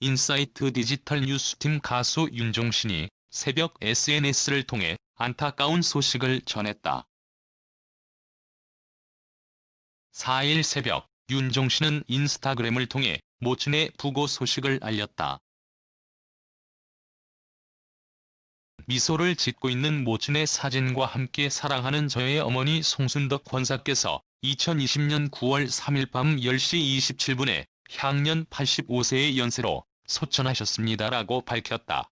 인사이트 디지털 뉴스팀 가수 윤종신이 새벽 SNS를 통해 안타까운 소식을 전했다. 4일 새벽 윤종신은 인스타그램을 통해 모친의 부고 소식을 알렸다. 미소를 짓고 있는 모친의 사진과 함께 사랑하는 저의 어머니 송순덕 권사께서 2020년 9월 3일 밤 10시 27분에 향년 85세의 연세로 소천하셨습니다라고 밝혔다.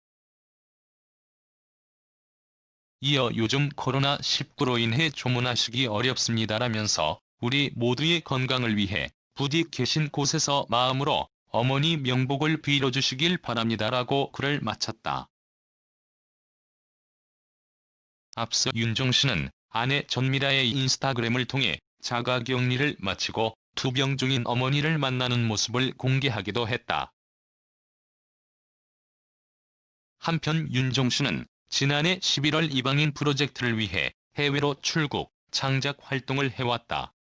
이어 요즘 코로나19로 인해 조문하시기 어렵습니다라면서 우리 모두의 건강을 위해 부디 계신 곳에서 마음으로 어머니 명복을 빌어주시길 바랍니다라고 글을 마쳤다. 앞서 윤종신은 아내 전미라의 인스타그램을 통해 자가격리를 마치고 투병 중인 어머니를 만나는 모습을 공개하기도 했다. 한편 윤종신은 지난해 11월 이방인 프로젝트를 위해 해외로 출국, 창작 활동을 해왔다.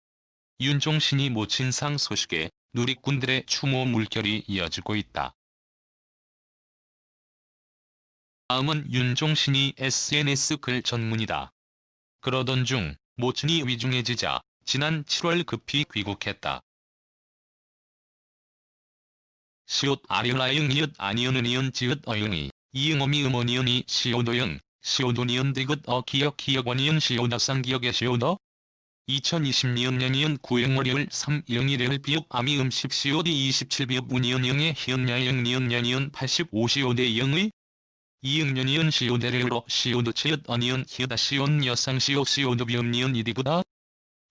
윤종신이 모친상 소식에 누리꾼들의 추모 물결이 이어지고 있다. 다음은 윤종신이 SNS 글 전문이다. 그러던 중 모친이 위중해지자 지난 7월 급히 귀국했다. 시옷 아리라이응 이읒 아니언은 이언 지읒 어영이 이응어미 음원이언이 시오도영 시오도니언 디귿 어 기억 기억원이언 시오다상 기억의 시오더. 2020년 9일 월요일 3영일을 비읍 아미 음식 시오디 27비읍 운이언 영의 희언야영 니언 년이언 85시오대 영의. 이응년이언 시오데레로 시오드 치읓 어니언 히다 시온 여상 시오 시오드 비음니언 이디구다.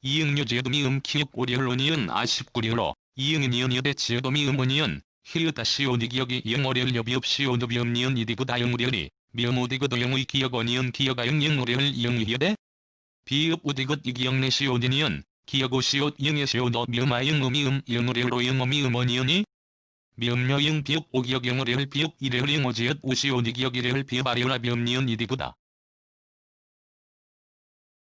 이응류 제도미 음 키읔 오리얼로니언 아십구리로 이응니언 여대 지어도미 음원이언 히으다 시오디 기억이 영어리얼 여비읍 시오드 비음니언 이디구다 영우리얼이 미음오디그도 영의 기억 어니언 기억아 영영오리얼 영희여대? 비읍 우디긋 이기영내 시오디니언 기억오 시옷 영의 시오도 미음아영 음이음 영우리얼로 영어미 음원이언이 미음여영 비읍 오기역 영어리얼 비읍 이레얼 영어지읒 우시오디 기억 이레얼 비읍 아리얼아 비음니언 이디구다